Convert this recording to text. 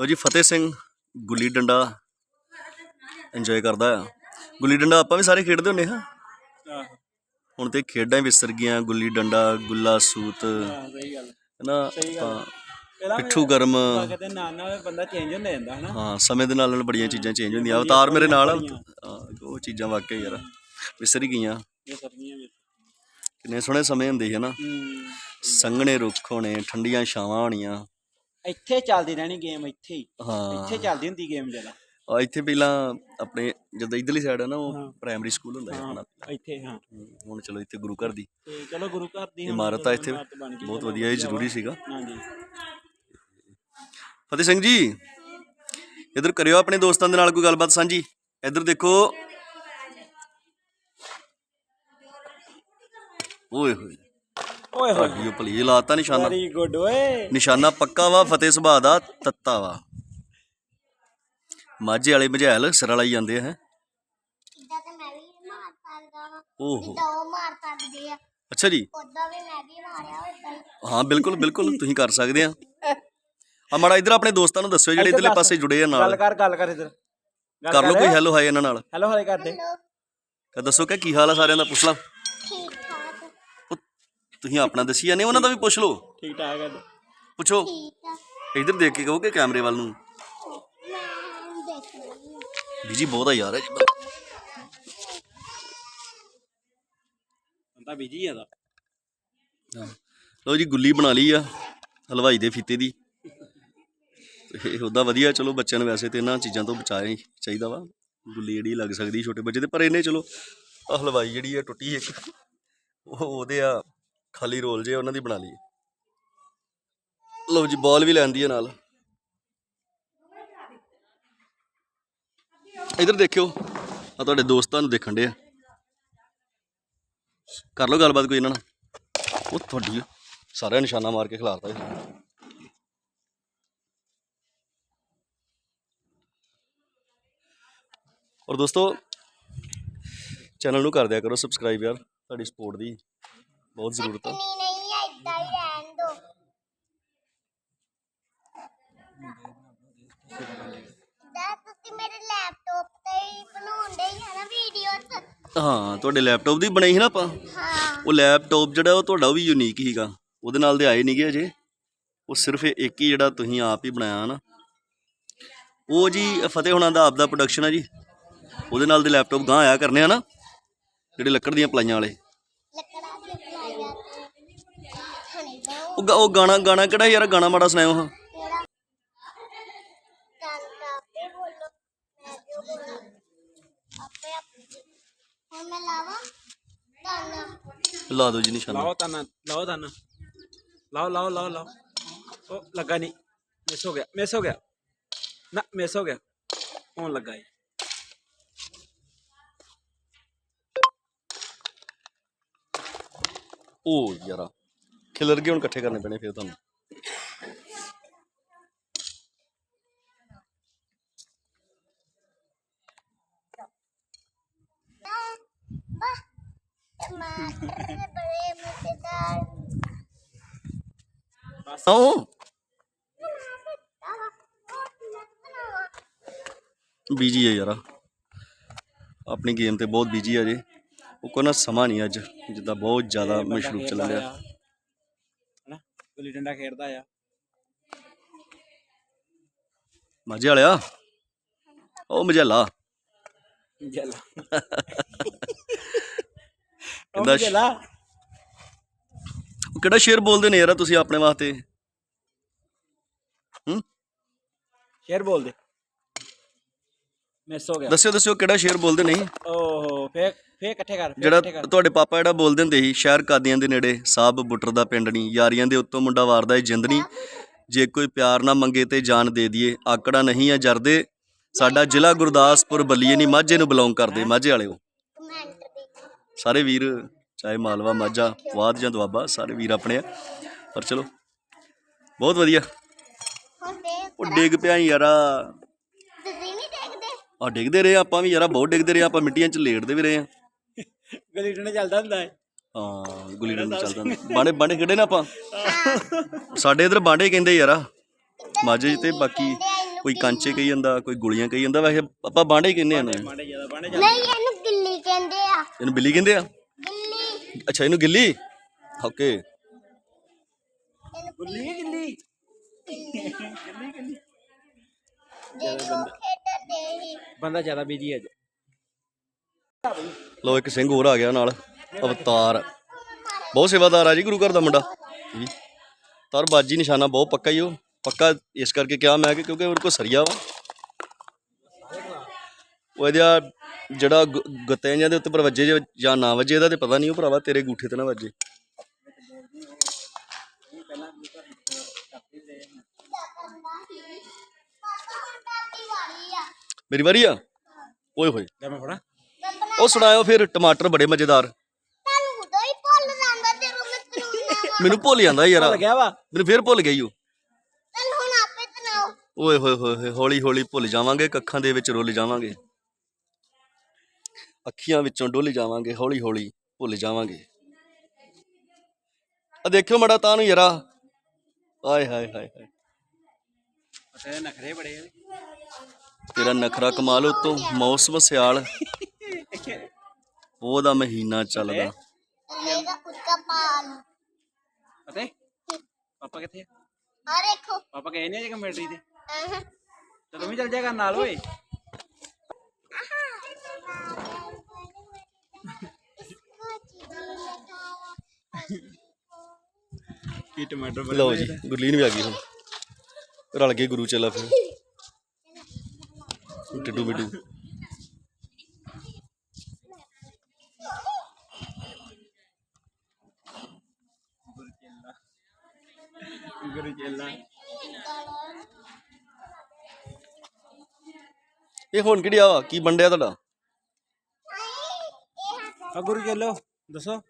ਲੋ ਜੀ ਫਤਿਹ ਸਿੰਘ ਗੁੱਲੀ ਡੰਡਾ ਇੰਜੋਏ ਕਰਦਾ ਆ। ਗੁੱਲੀ ਡੰਡਾ ਆਪਾਂ ਵੀ ਸਾਰੇ ਖੇਡਦੇ ਹੁੰਨੇ ਹਾਂ ਹੁਣ ਤੇ ਖੇਡਾਂ ਵਿਸਰ ਗਈਆਂ ਗੁੱਲੀ ਡੰਡਾ ਗੁੱਲਾ ਸੂਤ। ਸਹੀ ਗੱਲ। ਹੈਨਾ ਇਹਦਾ ਪਿੱਠੂ ਗਰਮ। ਕਿਤੇ ਨਾਲ ਨਾਲ ਬੰਦਾ ਚੇਂਜ ਹੁੰਦਾ ਜਾਂਦਾ ਹਨਾ। ਹਾਂ ਸਮੇਂ ਦੇ ਨਾਲ ਨਾਲ ਬੜੀਆਂ ਚੀਜ਼ਾਂ ਚੇਂਜ ਹੁੰਦੀਆਂ। ਅਵਤਾਰ ਮੇਰੇ ਨਾਲ। ਉਹ ਚੀਜ਼ਾਂ ਵਾਕਈ ਯਾਰ ਵਿਸਰ ਹੀ ਗਈਆਂ। ਕਿੰਨੇ ਸੋਹਣੇ ਸਮੇਂ ਹੁੰਦੇ ਸੀ ਹਨਾ। ਸੰਘਣੇ ਰੁੱਖ ਹੋਣੇ ਠੰਡੀਆਂ ਛਾਵਾਂ ਹੋਣੀਆਂ। ਇੱਥੇ ਚੱਲਦੀ ਰਹਿਣੀ ਗੇਮ ਇੱਥੇ ਹੀ। ਹਾਂ। ਇੱਥੇ ਚੱਲਦੀ ਹੁੰਦੀ ਗੇਮ ਜ਼ਿਆਦਾ। ਆ ਇੱਥੇ ਪਹਿਲਾਂ ਆਪਣੇ ਜਦੋਂ ਇਧਰਲੀ ਸਾਈਡ ਹੈ ਨਾ ਉਹ। ਪ੍ਰਾਇਮਰੀ ਸਕੂਲ ਹੁੰਦਾ ਹੈ ਆਪਣਾ। ਇੱਥੇ ਹਾਂ। ਹੁਣ ਚਲੋ ਇੱਥੇ ਗੁਰੂ ਘਰ ਦੀ। ਤੇ ਚਲੋ ਗੁਰੂ ਘਰ ਦੀ ਇਮਾਰਤ ਆ ਇੱਥੇ। ਬਹੁਤ ਵਧੀਆ ਇਹ ਜ਼ਰੂਰੀ ਸੀਗਾ। ਹਾਂਜੀ। ਫਤਿਹ ਸਿੰਘ ਜੀ ਇਧਰ ਕਰਿਓ ਆਪਣੇ ਦੋਸਤਾਂ ਦੇ ਨਾਲ ਕੋਈ ਗੱਲਬਾਤ ਸਾਂਝੀ। ਇਧਰ ਦੇਖੋ। ਓਏ ਹੋਏ। ਓਏ ਹੋਏ। ਉਹ ਭਲੀ ਲਾਤਾ ਨਿਸ਼ਾਨਾ। ਵੈਰੀ ਗੁੱਡ ਓਏ। ਨਿਸ਼ਾਨਾ ਪੱਕਾ ਵਾ ਫਤਿਹ ਸੁਭਾ ਦਾ ਤੱਤਾ ਵਾ। ਮਾਝੇ ਵਾਲੇ ਮਝੈਲ ਸਿਰ ਜਾਂਦੇ ਆ ਹੈ। ਇਦਾਂ ਤਾਂ ਮੈਂ ਵੀ ਮਾਰ ਸਕਦਾ ਵਾਂ। ਓਹੋ। ਜਿੱਦਾਂ ਉਹ ਮਾਰ ਸਕਦੇ ਆ। ਅੱਛਾ ਜੀ। ਉਦਾਂ ਵੀ ਮੈਂ ਵੀ ਮਾਰਿਆ ਉਦਾਂ ਹੀ। ਹਾਂ ਬਿਲਕੁਲ ਬਿਲਕੁਲ ਤੁਸੀਂ ਕਰ ਸਕਦੇ ਆ। ਆ ਮਾੜਾ ਇਧਰ ਆਪਣੇ ਦੋਸਤਾਂ ਨੂੰ ਦੱਸਿਓ ਜਿਹੜੇ ਇਧਰਲੇ ਪਾਸੇ ਜੁੜੇ ਆ ਗੱਲ ਨਾਲ ਕਰ ਗੱਲ ਕਰ ਇਧਰ। ਕਰ ਲਓ ਕੋਈ ਹੈਲੋ ਹਾਈ ਇਹਨਾਂ ਨਾਲ। ਹੈਲੋ ਹਾਲੇ ਕਰ ਦੇ। ਹੈਲੋ ਕਹ ਦੱਸੋ ਕਿ ਕੀ ਹਾਲ ਆ ਸਾਰਿਆਂ ਦਾ ਪੁੱਛ ਲਾ। ਤੁਸੀਂ ਆਪਣਾ ਦੱਸੀ ਜਾਂਦੇ ਉਹਨਾਂ ਦਾ ਵੀ ਪੁੱਛ ਲਓ। ਠੀਕ ਠਾਕ ਹੈ ਪੁੱਛੋ। ਇਧਰ ਦੇਖ ਕੇ ਕਹੋ ਕਿ ਕੈਮਰੇ ਵੱਲ ਨੂੰ? ਬੀਜੀ ਬਹੁਤ ਆ ਯਾਰ ਇਹ 'ਚ। ਬੰਦਾ ਬਿਜ਼ੀ ਆ ਦਾ ਲਓ ਜੀ ਗੁੱਲੀ ਬਣਾ ਲਈ ਆ ਹਲਵਾਈ ਦੇ ਫੀਤੇ ਦੀ। ਤੇ ਉਹਦਾ ਵਧੀਆ ਚਲੋ ਬੱਚਿਆਂ ਨੂੰ ਵੈਸੇ ਤੇ ਇਹਨਾਂ ਚੀਜ਼ਾਂ ਤੋਂ ਬਚਾਏ ਚਾਹੀਦਾ ਵਾ। ਗੁੱਲੀ ਜਿਹੜੀ ਲੱਗ ਸਕਦੀ ਛੋਟੇ ਬੱਚੇ ਤੇ ਪਰ ਇਹਨੇ ਚਲੋ ਹਲਵਾਈ ਜਿਹੜੀ ਆ ਟੁੱਟੀ ਇੱਕ। ਉਹ ਉਹਦੇ ਆ ਖਾਲੀ ਰੋਲ ਜੇ ਉਹਨਾਂ ਦੀ ਬਣਾ ਲਈ ਲਓ ਜੀ ਬਾਲ ਵੀ ਲੈਂਦੀ ਹੈ ਨਾਲ। ਇਧਰ ਦੇਖਿਓ ਆ ਤੁਹਾਡੇ ਦੋਸਤਾਂ ਨੂੰ ਦੇਖਣ ਦੇ ਆ। ਕਰ ਲਓ ਗੱਲਬਾਤ ਕੋਈ ਇਹਨਾਂ ਨਾਲ। ਉਹ ਤੁਹਾਡੀ ਸਾਰਿਆਂ ਨਿਸ਼ਾਨਾ ਮਾਰ ਕੇ ਖਿਲਾਰਤਾ ਇਹ। ਔਰ ਦੋਸਤੋ, ਚੈਨਲ ਨੂੰ ਕਰ ਦਿਆ ਕਰੋ ਸਬਸਕ੍ਰਾਈਬ ਯਾਰ, ਤੁਹਾਡੀ ਸਪੋਰਟ ਦੀ। ਬਹੁਤ ਜ਼ਰੂਰਤ ਆ। ਨਹੀਂ ਨਹੀਂ ਇਦਾਂ ਹੀ ਰਹਿਣ ਦੋ। ਦਾ ਤੁਸੀਂ ਮੇਰੇ ਲੈਪਟਾਪ ਤੇ ਹੀ ਬਣਾਉਂਦੇ ਹੀ ਆ ਨਾ ਵੀਡੀਓ ਹਾਂ ਤੁਹਾਡੇ ਲੈਪਟਾਪ ਦੀ ਬਣਾਈ ਸੀ ਨਾ ਆਪਾਂ? ਹਾਂ। ਉਹ ਲੈਪਟਾਪ ਜਿਹੜਾ ਉਹ ਤੁਹਾਡਾ ਵੀ ਯੂਨੀਕ ਹੀਗਾ ਉਹਦੇ ਨਾਲ ਦੇ ਆਏ ਨਹੀਂਗੇ ਅਜੇ। ਉਹ ਸਿਰਫ ਇੱਕ ਹੀ ਜਿਹੜਾ ਤੁਸੀਂ ਆਪ ਹੀ ਬਣਾਇਆ ਨਾ। ਉਹ ਜੀ ਫਤਿਹ ਹੁਣਾਂ ਦਾ ਆਪ ਦਾ ਪ੍ਰੋਡਕਸ਼ਨ ਆ ਜੀ। ਉਹਦੇ ਨਾਲ ਦੇ ਲੈਪਟਾਪ ਗਾਂ ਆਇਆ ਕਰਨੇ ਆ ਨਾ। ਜਿਹੜੇ ਲੱਕੜ ਦੀਆਂ ਪਲਾਈਆਂ ਵਾਲੇ ਲੱਕੜਾਂ ਦੇ ਪਲਾਈਆਂ ਹਣੀ ਦੋ ਉਹ ਗਾ- ਉਹ ਗਾਣਾ ਗਾਣਾ ਕਿਹੜਾ ਯਾਰ? ਗਾਣਾ ਮਾੜਾ ਸੁਣਾਇਓ ਹਾਂ। ਲਾ ਦਿਓ ਜੀ ਨਿਸ਼ਾਨਾ। ਲਾਓ ਤਾਨਾ ਲਾਓ ਤਾਨਾ ਲਾਓ ਲਾਓ ਲਾਓ ਲਾਓ। ਉਹ ਲੱਗਾ ਨਹੀਂ ਮਿਸ ਹੋ ਗਿਆ। ਮਿਸ ਹੋ ਗਿਆ। ਨਾ ਮਿਸ ਹੋ ਗਿਆ। ਹੁਣ ਲੱਗਾ ਜੀ ਉਹ ਯਾਰਾ, ਖਿਲਰ ਗਏ, ਹੁਣ ਇਕੱਠੇ ਕਰਨੇ ਪੈਣੇ ਫਿਰ ਤੁਹਾਨੂੰ। ਵਾਹ ਬੀਜੀ ਹੈ ਯਾਰਾ। ਆਪਣੀ ਗੇਮ ਤੇ ਬਹੁਤ ਬੀਜੀ ਆ ਜੇ। ਉਹ ਕੋਈ ਨਾ ਸਮਾਂ ਨਹੀਂ ਅੱਜ ਜਿੱਦਾਂ ਬਹੁਤ ਜ਼ਿਆਦਾ ਮਸ਼ਰੂਫ ਚੱਲ ਰਿਹਾ। ਹਨਾ? ਗੁੱਲੀ ਡੰਡਾ ਖੇਡਦਾ ਆ। ਮਾਝੇ ਵਾਲਿਆ? ਉਹ ਮਜਲਾ ਜਲ ਕਹਿੰਦਾ ਸ਼- ਉਹ ਕਿਹੜਾ ਸ਼ੇਰ ਬੋਲਦੇ ਨੇ ਯਾਰਾ ਤੁਸੀਂ ਆਪਣੇ ਵਾਸਤੇ? ਹੂੰ? ਸ਼ੇਰ ਬੋਲ ਦੇ ਮਿਸ ਹੋ ਗਿਆ। ਦੱਸਿਓ ਦੱਸਿਓ ਕਿਹੜਾ ਸ਼ੇਰ ਬੋਲਦੇ ਨਹੀਂ? ਓਹੋ ਫੇਰ ਫੇਰ ਇਕੱਠੇ ਕਰ ਫੇਰ ਜਿਹੜਾ ਇਕੱਠੇ ਕਰ। ਤੁਹਾਡੇ ਪਾਪਾ ਜਿਹੜਾ ਬੋਲਦੇ ਹੁੰਦੇ ਸੀ ਸ਼ਹਿਰ ਕਾਦੀਆਂ ਦੇ ਨੇੜੇ ਸਾਬ ਬੁੱਟਰ ਦਾ ਪਿੰਡ ਨਹੀਂ ਯਾਰੀਆਂ ਦੇ ਉੱਤੋਂ ਮੁੰਡਾ ਵਾਰਦਾ ਏ ਜਿੰਦ ਨਹੀਂ ਜੇ ਕੋਈ ਪਿਆਰ ਨਾ ਮੰਗੇ ਤੇ ਜਾਨ ਦੇ ਦਈਏ ਆਕੜਾ ਨਹੀਂ ਆ ਜਰਦੇ। ਸਾਡਾ ਜ਼ਿਲ੍ਹਾ ਗੁਰਦਾਸਪੁਰ ਬੱਲੀਏ ਨਹੀਂ ਮਾਝੇ ਨੂੰ ਬਿਲੋਂਗ ਕਰਦੇ ਮਾਝੇ ਵਾਲਿਓ। ਸਾਰੇ ਵੀਰ ਚਾਹੇ ਮਾਲਵਾ ਮਾਝਾ ਵਾਦ ਜਾਂ ਦੁਆਬਾ ਸਾਰੇ ਵੀਰ ਆਪਣੇ ਆ। ਪਰ ਚਲੋ ਬਹੁਤ ਵਧੀਆ। ਉਹ ਡਿੱਗ ਪਿਆ ਯਾਰਾ। ਆ ਡਿੱਗਦੇ ਰਹੇ ਆਪਾਂ ਵੀ ਯਾਰਾ ਬਹੁਤ ਡਿੱਗਦੇ ਰਹੇ ਆਪਾਂ ਮਿੱਟੀਆਂ 'ਚ ਲੇਟਦੇ ਵੀ ਰਹੇ ਆ। ਗੁੱਲੀ ਡੰਡਾ ਚੱਲਦਾ ਹੁੰਦਾ ਹੈ ਹਾਂ ਗੁੱਲੀ ਡੰਡਾ ਚੱਲਦਾ ਹੁੰਦਾ। ਬਾਂਡੇ ਬਾਂਡੇ ਖੇਡੇ ਨਾ ਆਪਾਂ? ਸਾਡੇ ਇਧਰ ਬਾਂਡੇ ਕਹਿੰਦੇ ਯਾਰਾ ਮਾਝੇ 'ਚ ਤੇ ਬਾਕੀ ਕੋਈ ਕਾਂਚੇ ਕਹੀ ਜਾਂਦਾ ਕੋਈ ਗੁਲੀਆਂ ਕਹੀ ਜਾਂਦਾ ਵੈਸੇ ਆਪਾਂ ਬਾਂਡੇ ਕਹਿੰਦੇ ਆ ਨਾ। ਬਾਂਡੇ ਜ਼ਿਆਦਾ ਬਾਂਡੇ ਨਹੀਂ ਇਹਨੂੰ ਗਿੱਲੀ ਕਹਿੰਦੇ ਆ। ਇਹਨੂੰ ਬਿੱਲੀ ਕਹਿੰਦੇ ਆ? ਗਿੱਲੀ। ਅੱਛਾ ਇਹਨੂੰ ਗਿੱਲੀ? ਓਕੇ। ਇਹਨੂੰ ਗੁੱਲੀ ਗਿੱਲੀ? ਜਦੋਂ ਖੇਡਦੇ ਹੀ ਬੰਦਾ ਜ਼ਿਆਦਾ ਬਿਜ਼ੀ ਅੱਜ। ਲੋ ਇੱਕ ਸਿੰਘ ਹੋਰ ਆ ਗਿਆ ਨਾਲ, ਅਵਤਾਰ। ਬਹੁਤ ਸੇਵਾਦਾਰ ਆ ਜੀ ਗੁਰੂ ਘਰ ਦਾ ਮੁੰਡਾ। ਜੀ। ਤਰ ਬਾਜੀ ਨਿਸ਼ਾਨਾ ਬਹੁਤ ਪੱਕਾ ਹੀ ਉਹ। ਪੱਕਾ ਇਸ ਕਰਕੇ ਕਿਹਾ ਮੈਂ ਕਿ ਕਿਉਂਕਿ ਉਹਦੇ ਕੋਲ ਸਰੀਆ ਵਾ। ਉਹ ਇਹਦਾ ਜਿਹੜਾ ਗੁ- ਗਤੈਂਜਾਂ ਦੇ ਉੱਤੇ ਪਰ ਵੱਜੇ ਜੇ ਜਾਂ ਨਾ ਵੱਜੇ, ਇਹਦਾ ਤੇ ਪਤਾ ਨਹੀਂ ਉਹ ਭਰਾਵਾ ਤੇਰੇ ਗੂਠੇ ਤੇ ਨਾ ਵੱਜੇ। ਪਾਪਾ ਮੇਰੀ ਵਾਰੀ ਆ? ਓਏ ਹੋਏ। ਲੈ ਮੈਂ ਫੜਾ। ਉਹ ਸੁਣਾਇਓ ਫਿਰ ਟਮਾਟਰ ਬੜੇ ਮਜ਼ੇਦਾਰ। ਤੁਹਾਨੂੰ ਉਦੋਂ ਹੀ ਭੁੱਲ ਜਾਂਦਾ ਮੈਨੂੰ ਭੁੱਲ ਜਾਂਦਾ ਯਾਰ। ਭੁੱਲ ਗਿਆ ਵਾ। ਮੈਨੂੰ ਫਿਰ ਭੁੱਲ ਗਈ ਉਹ ਚੱਲ ਹੁਣ ਆਪੇ ਤਨਾਓ ਓਏ ਹੋਏ ਹੋਏ ਹੋਏ ਹੌਲੀ ਹੌਲੀ ਭੁੱਲ ਜਾਵਾਂਗੇ ਕੱਖਾਂ ਦੇ ਵਿੱਚ ਰੁੱਲ ਜਾਵਾਂਗੇ। ਅੱਖੀਆਂ ਵਿੱਚੋਂ ਡੁੱਲ ਜਾਵਾਂਗੇ ਹੌਲੀ ਹੌਲੀ ਭੁੱਲ ਜਾਵਾਂਗੇ। ਆ ਦੇਖਿਓ ਮੜਾ ਤਾਂ ਨੂੰ ਯਾਰਾ। ਆਏ ਹਾਏ ਹਾਏ ਹਾਏ। ਤੇ ਨਖਰੇ ਬੜੇ ਇਹਦੇ। ਤੇਰਾ ਨਖਰਾ ਕਮਾਲ ਉਤੋਂ ਮੌਸਮ ਸਿਆਲ। ਉਹਦਾ ਮਹੀਨਾ ਚੱਲਦਾ। ਚੱਲੇਗਾ ਉਸਕਾ ਪਾਲ। ਅਤੇ ਪਾਪਾ ਕਿੱਥੇ ਆ? ਆ ਦੇਖੋ। ਪਾਪਾ ਗਏ ਨਹੀਂ ਅਜੇ ਕਮੇਟਰੀ ਤੇ ਆਹਾਂ ਤੇ ਤੂੰ ਵੀ ਚੱਲ ਜਾਏਗਾ ਨਾਲ ਓਏ। ਕੀ ਟਮਾਟਰ ਬੜੇ ਲਓ ਜੀ ਗੁਰਲੀਨ ਵੀ ਆ ਗਈ ਹੁਣ। ਰਲ ਗਏ ਗੁਰੂ ਚੇਲਾ ਫਿਰ। ਟਿੱਡੂ ਬਿੱਡੂ। ਗੁਰੂ ਚੇਲਾ ਇਹ ਹੁਣ ਕਿਹੜੀ ਆ? ਕੀ ਬੰਡਿਆ ਤੁਹਾਡਾ? ਆ ਗੁਰੂ ਚੇਲੋ, ਦੱਸੋ।